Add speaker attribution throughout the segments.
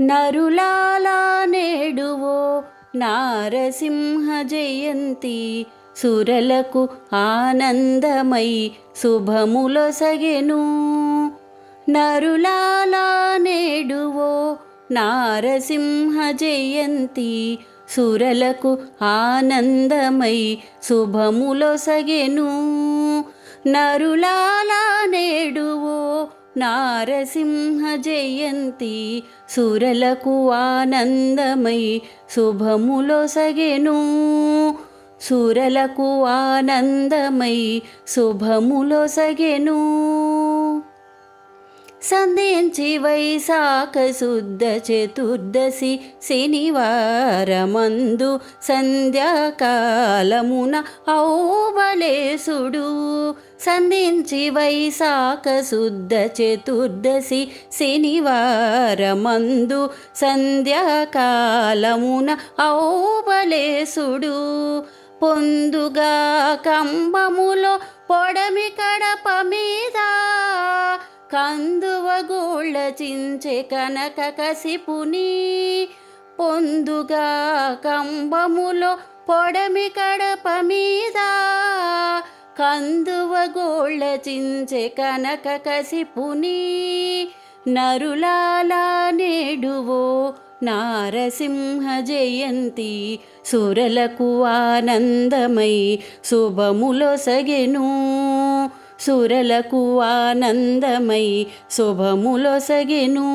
Speaker 1: నరులాలా నేడువో నారసింహ జయంతి. సురలకు ఆనందమై శుభములొసగెను నరులాలా నేడువో నారసింహ జయంతి. సురలకు ఆనందమై శుభములొసగెను నరులాలా నేడువో నారసింహ జయంతి సురలకు ఆనందమై శుభములొసగెను సురలకు ఆనందమై శుభములొసగెను సంధించి వైశాఖ శుద్ధ చతుర్దశి శనివారమందు సంధ్యాకాలమున ఔబలేసుడు సంధించి వైశాఖ శుద్ధ చతుర్దశి శనివారమందు సంధ్యాకాలమున ఔబలేసుడు పొందుగా కంబములో పొడమి కడప మీద కందువ గోళ్ళ చించె కనక కసిపుని పొందుగా కంబములో పొడమి కడప మీద. కందువ గోళ్ళ చించె కనక కసిపుని నరులాలా నేడువో నారసింహ జయంతి. సురలకు ఆనందమై శుభములొసగెను సురలకు ఆనందమై శుభములొసగెను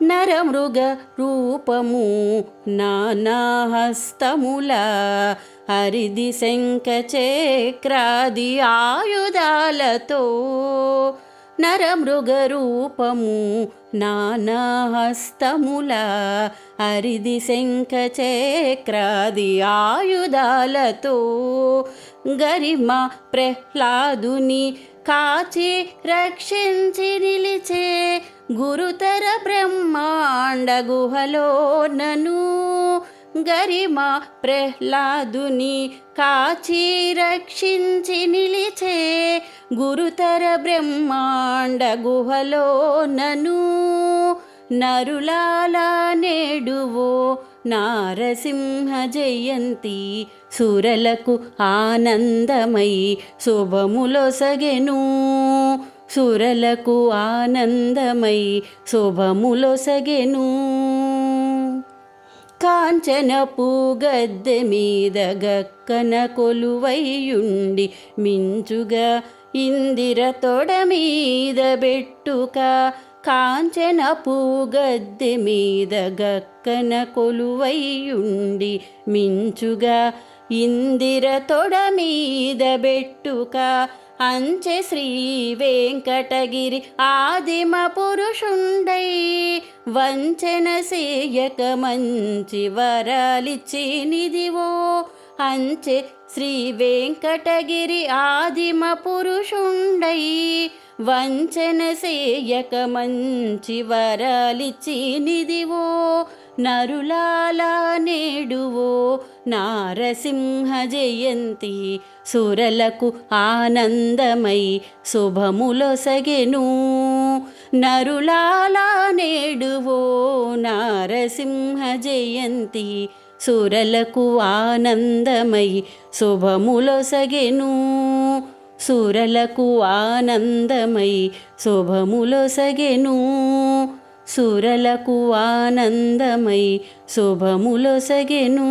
Speaker 1: నరమృగ రూపము నానాహస్తముల హరిది శంఖ చక్రాది ఆయుధాలతో నరమృగ రూపము నానాహస్తముల అరిది శంఖచక్రాది ఆయుధాలతో గరిమ ప్రహ్లాదుని కాచి రక్షించి నిలిచే గురుతర బ్రహ్మాండ గుహలో నను మా ప్రహ్లాదుని కాచి రక్షించి నిలిచే గురుతర బ్రహ్మాండ గుహలో నను. నరులాలా నేడువో నారసింహ జయంతి సురలకు ఆనందమై శుభములొసగెను. సురలకు ఆనందమై శుభములొసగెను. కాంచనపు గద్దె మీద గక్కన కొలువైయుండి మించుగా ఇందిర తొడ మీద బెట్టుక కాంచనపు గద్దె మీద గక్కన కొలువైయుండి మించుగా ఇందిర తొడ మీద బెట్టుక అంచె శ్రీ వెంకటగిరి ఆదిమ పురుషుండై వంచన సేయక మంచి వరాలిచ్చినిదివో అంచె శ్రీ వెంకటగిరి ఆదిమ పురుషుండై వంచన సేయక మంచి వరాలిచ్చి నిదివో నరులాలా నేడువో నారసింహ జయంతి సురలకు ఆనందమై శుభములొసగెను. నరులాలా నేడువో నారసింహ జయంతి సురలకు ఆనందమై శుభములొసగెను. సురలకు ఆనందమై శుభములొసగెను సురలకు ఆనందమై శుభములొసగెను